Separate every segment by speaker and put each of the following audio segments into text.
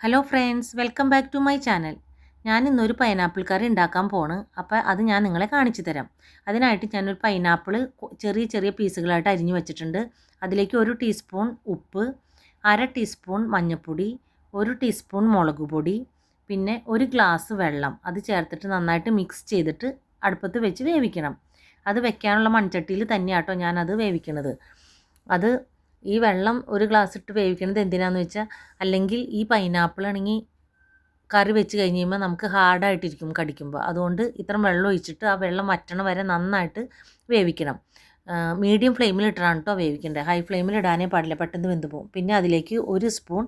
Speaker 1: Hello friends welcome back to my channel ഞാൻ ഇന്നൊരു pineapple കറി ഉണ്ടാക്കാൻ പോണ്. അപ്പോൾ അത് ഞാൻ നിങ്ങളെ കാണിച്ചു തരാം. അതിനായിട്ട് ഞാനൊരു പൈനാപ്പിൾ ചെറിയ ചെറിയ പീസുകളായിട്ട് അരിഞ്ഞു വെച്ചിട്ടുണ്ട്. അതിലേക്ക് ഒരു ടീസ്പൂൺ ഉപ്പ് അര ടീസ്പൂൺ മഞ്ഞൾപ്പൊടി ഒരു ടീസ്പൂൺ മുളക് പൊടി പിന്നെ ഒരു ഗ്ലാസ് വെള്ളം. അത് ചേർത്തിട്ട് നന്നായിട്ട് മിക്സ് ചെയ്തിട്ട് അടുപ്പത്ത് വെച്ച് വേവിക്കണം. അത് വെക്കാനുള്ള മൺചട്ടിയിൽ തന്നെയാട്ടോ ഞാനത് വേവിക്കണത്. അത് ഈ വെള്ളം ഒരു ഗ്ലാസ് ഇട്ട് വേവിക്കണത് എന്തിനാന്ന് വെച്ചാൽ അല്ലെങ്കിൽ ഈ പൈനാപ്പിൾ ആണെങ്കിൽ കറി വെച്ച് കഴിഞ്ഞ് കഴിയുമ്പോൾ നമുക്ക് ഹാർഡായിട്ടിരിക്കും കടിക്കുമ്പോൾ അതുകൊണ്ട് ഇത്ര വെള്ളം ഒഴിച്ചിട്ട് ആ വെള്ളം വറ്റണ വരെ നന്നായിട്ട് വേവിക്കണം. മീഡിയം ഫ്ലെയിമിൽ ഇട്ടാണ് കേട്ടോ വേവിക്കേണ്ടത് ഹൈ ഫ്ലെയിമിൽ ഇടാനേ പാടില്ല. പെട്ടെന്ന് വെന്ത് പോകും പിന്നെ അതിലേക്ക് ഒരു സ്പൂൺ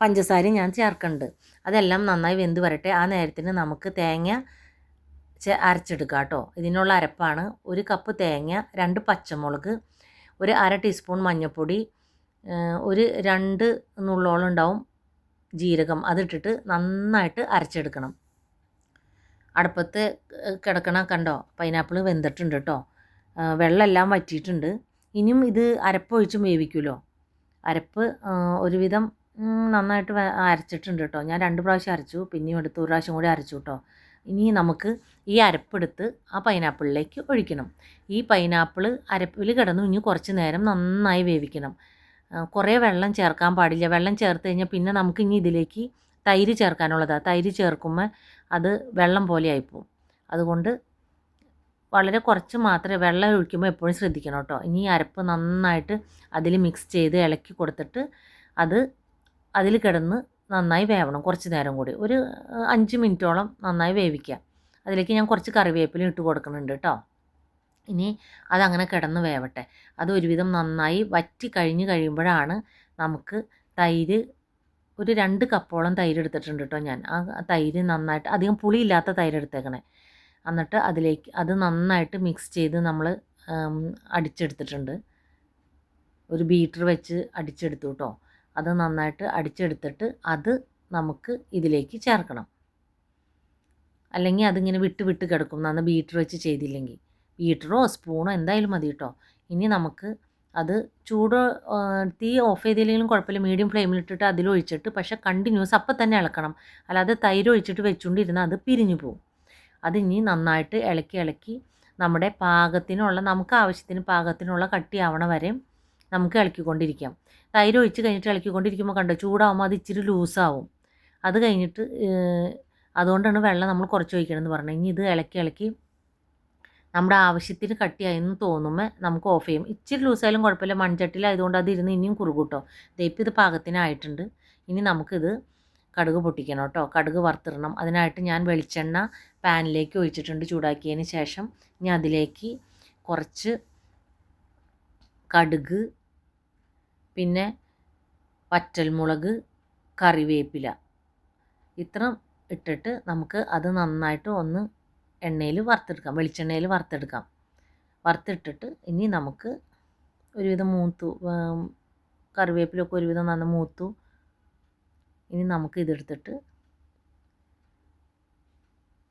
Speaker 1: പഞ്ചസാരയും ഞാൻ ചേർക്കുന്നുണ്ട് അതെല്ലാം നന്നായി വെന്ത് വരട്ടെ. ആ നേരത്തിന് നമുക്ക് തേങ്ങ അരച്ചെടുക്കാം കേട്ടോ ഇതിനുള്ള അരപ്പാണ്. ഒരു കപ്പ് തേങ്ങ രണ്ട് പച്ചമുളക് ഒരു അര ടീസ്പൂൺ മഞ്ഞൾപ്പൊടി ഒരു രണ്ട് നുള്ളോളം ഉണ്ടാവും ജീരകം. അതിട്ടിട്ട് നന്നായിട്ട് അരച്ചെടുക്കണം. അടുപ്പത്ത് കിടക്കണ കണ്ടോ? പൈനാപ്പിൾ വെന്തിട്ടുണ്ട് കേട്ടോ വെള്ളമെല്ലാം വറ്റിയിട്ടുണ്ട്. ഇനിയും ഇത് അരപ്പൊഴിച്ചും വേവിക്കുമല്ലോ അരപ്പ് ഒരുവിധം നന്നായിട്ട് അരച്ചിട്ടുണ്ട് കേട്ടോ ഞാൻ രണ്ട് പ്രാവശ്യം അരച്ചു പിന്നെയും എടുത്ത് ഒരു പ്രാവശ്യം കൂടി അരച്ചു കേട്ടോ ഇനി നമുക്ക് ഈ അരപ്പെടുത്ത് ആ പൈനാപ്പിളിലേക്ക് ഒഴിക്കണം. ഈ പൈനാപ്പിൾ അരപ്പിൽ കിടന്നു ഇനി കുറച്ച് നേരം നന്നായി വേവിക്കണം. കുറേ വെള്ളം ചേർക്കാൻ പാടില്ല. വെള്ളം ചേർത്ത് കഴിഞ്ഞാൽ പിന്നെ നമുക്ക് ഇനി ഇതിലേക്ക് തൈര് ചേർക്കാനുള്ളതാണ് തൈര് ചേർക്കുമ്പോൾ അത് വെള്ളം പോലെ ആയിപ്പോവും. അതുകൊണ്ട് വളരെ കുറച്ച് മാത്രമേ വെള്ളം ഒഴിക്കുമ്പോൾ എപ്പോഴും ശ്രദ്ധിക്കണം കേട്ടോ. ഇനി അരപ്പ് നന്നായിട്ട് അതിൽ മിക്സ് ചെയ്ത് ഇളക്കി കൊടുത്തിട്ട് അത് അതിൽ കിടന്ന് നന്നായി വേവണം കുറച്ച് നേരം കൂടി. ഒരു അഞ്ച് മിനിറ്റോളം നന്നായി വേവിക്കുക. അതിലേക്ക് ഞാൻ കുറച്ച് കറിവേപ്പില ഇട്ട് കൊടുക്കുന്നുണ്ട് കേട്ടോ. ഇനി അതങ്ങനെ കിടന്ന് വേവട്ടെ. അത് ഒരുവിധം നന്നായി വറ്റി കഴിഞ്ഞ് കഴിയുമ്പോഴാണ് നമുക്ക് തൈര് ഒരു രണ്ട് കപ്പോളം തൈര് എടുത്തിട്ടുണ്ട് കേട്ടോ ഞാൻ. ആ തൈര് നന്നായിട്ട് അധികം പുളിയില്ലാത്ത തൈര് എടുത്തേക്കണേ. എന്നിട്ട് അതിലേക്ക് അത് നന്നായിട്ട് മിക്സ് ചെയ്ത് നമ്മൾ അടിച്ചെടുത്തിട്ടുണ്ട്. ഒരു ബീറ്റർ വെച്ച് അടിച്ചെടുത്തു കേട്ടോ. അത് നന്നായിട്ട് അടിച്ചെടുത്തിട്ട് അത് നമുക്ക് ഇതിലേക്ക് ചേർക്കണം. അല്ലെങ്കിൽ അതിങ്ങനെ വിട്ട് വിട്ട് കിടക്കും. നന്ന് ബീറ്റർ വെച്ച് ചെയ്തില്ലെങ്കിൽ. ബീറ്ററോ സ്പൂണോ എന്തായാലും മതി കേട്ടോ ഇനി നമുക്ക് അത് ചൂട് തീ ഓഫ് ചെയ്തില്ലെങ്കിലും കുഴപ്പമില്ല. മീഡിയം ഫ്ലെയിമിലിട്ടിട്ട് അതിലൊഴിച്ചിട്ട് പക്ഷേ കണ്ടിന്യൂസ് അപ്പം തന്നെ ഇളക്കണം. അല്ലാതെ തൈര് ഒഴിച്ചിട്ട് വെച്ചുകൊണ്ടിരുന്നാൽ അത് പിരിഞ്ഞു പോകും ഇനി നന്നായിട്ട് ഇളക്കി ഇളക്കി നമ്മുടെ പാകത്തിനുള്ള നമുക്ക് ആവശ്യത്തിന് പാകത്തിനുള്ള കട്ടിയാവണ വരെ നമുക്ക് ഇളക്കിക്കൊണ്ടിരിക്കാം. തൈര് ഒഴിച്ച് കഴിഞ്ഞിട്ട് ഇളക്കിക്കൊണ്ടിരിക്കുമ്പോൾ കണ്ടോ ചൂടാവുമ്പോൾ അത് ഇച്ചിരി ലൂസാവും. അത് കഴിഞ്ഞിട്ട് അതുകൊണ്ടാണ് വെള്ളം നമ്മൾ കുറച്ച് ഒഴിക്കണമെന്ന് പറഞ്ഞത്. ഇനി ഇത് ഇളക്കി ഇളക്കി നമ്മുടെ ആവശ്യത്തിന് കട്ടിയായെന്ന് തോന്നുമ്പോൾ നമുക്ക് ഓഫ് ചെയ്യും. ഇച്ചിരി ലൂസായാലും കുഴപ്പമില്ല. മൺചട്ടിയിലായതുകൊണ്ട് അത് ഇരുന്ന് ഇനിയും കുറുകൂട്ടോ ദയിപ്പ് ഇത് പാകത്തിനായിട്ടുണ്ട്. ഇനി നമുക്കിത് കടുക് പൊട്ടിക്കണം കേട്ടോ കടുക് വറുത്തിടണം. അതിനായിട്ട് ഞാൻ വെളിച്ചെണ്ണ പാനിലേക്ക് ഒഴിച്ചിട്ടുണ്ട് ചൂടാക്കിയതിന് ശേഷം. ഇനി അതിലേക്ക് കുറച്ച് കടുക് പിന്നെ വറ്റൽമുളക് കറിവേപ്പില. ഇത്ര ഇട്ടിട്ട് നമുക്ക് അത് നന്നായിട്ട് ഒന്ന് എണ്ണയിൽ വറുത്തെടുക്കാം. വെളിച്ചെണ്ണയിൽ വറുത്തെടുക്കാം. വറുത്തിട്ടിട്ട് ഇനി നമുക്ക് ഒരുവിധം മൂത്തു കറിവേപ്പിലൊക്കെ ഒരുവിധം നന്ന മൂത്തു. ഇനി നമുക്ക് ഇതെടുത്തിട്ട്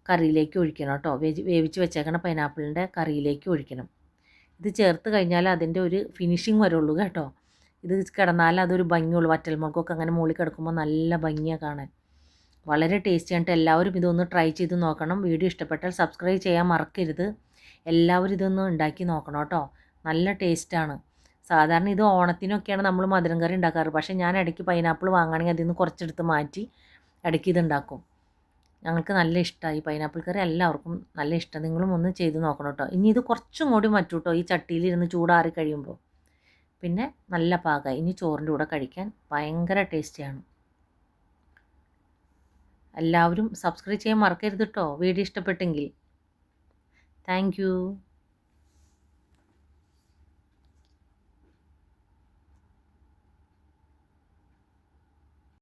Speaker 1: കറിയിലേക്ക് ഒഴിക്കണം കേട്ടോ. വേവിച്ച് വെച്ചേക്കണ പൈനാപ്പിളിന്റെ കറിയിലേക്ക് ഒഴിക്കണം. ഇത് ചേർത്ത് കഴിഞ്ഞാൽ അതിന്റെ ഒരു ഫിനിഷിങ് വരുള്ളൂ കേട്ടോ. ഇത് കിടന്നാൽ അതൊരു ഭംഗിയുള്ളൂ. വറ്റൽമുളകൊക്കെ അങ്ങനെ മുകളിൽ കിടക്കുമ്പോൾ നല്ല ഭംഗിയാണ് കാണാൻ. വളരെ ടേസ്റ്റി ആയിട്ട് എല്ലാവരും ഇതൊന്ന് ട്രൈ ചെയ്ത് നോക്കണം. വീഡിയോ ഇഷ്ടപ്പെട്ടാൽ സബ്സ്ക്രൈബ് ചെയ്യാൻ മറക്കരുത്. എല്ലാവരും ഇതൊന്ന് ഉണ്ടാക്കി നോക്കണം കേട്ടോ. നല്ല ടേസ്റ്റാണ് സാധാരണ ഇത് ഓണത്തിനൊക്കെയാണ് നമ്മൾ മധുരം കറി ഉണ്ടാക്കാറ്. പക്ഷേ ഞാൻ ഇടയ്ക്ക് പൈനാപ്പിൾ വാങ്ങുകയാണെങ്കിൽ അതിൽ നിന്ന് കുറച്ചെടുത്ത് മാറ്റി ഇടയ്ക്ക് ഇതുണ്ടാക്കും ഞങ്ങൾക്ക് നല്ല ഇഷ്ടമായി പൈനാപ്പിൾ കറി. എല്ലാവർക്കും നല്ല ഇഷ്ടം. നിങ്ങളും ഒന്ന് ചെയ്ത് നോക്കണം കേട്ടോ. ഇനി ഇത് കുറച്ചും കൂടി മറ്റു കേട്ടോ ഈ ചട്ടിയിലിരുന്ന് ചൂടാറി കഴിയുമ്പോൾ. പിന്നെ നല്ല പാകമായി ഇനി ചോറിന്റെ കൂടെ കഴിക്കാൻ ഭയങ്കര ടേസ്റ്റിയാണ് എല്ലാവരും സബ്സ്ക്രൈബ് ചെയ്യാൻ മറക്കരുത് കേട്ടോ വീഡിയോ ഇഷ്ടപ്പെട്ടെങ്കിൽ. താങ്ക്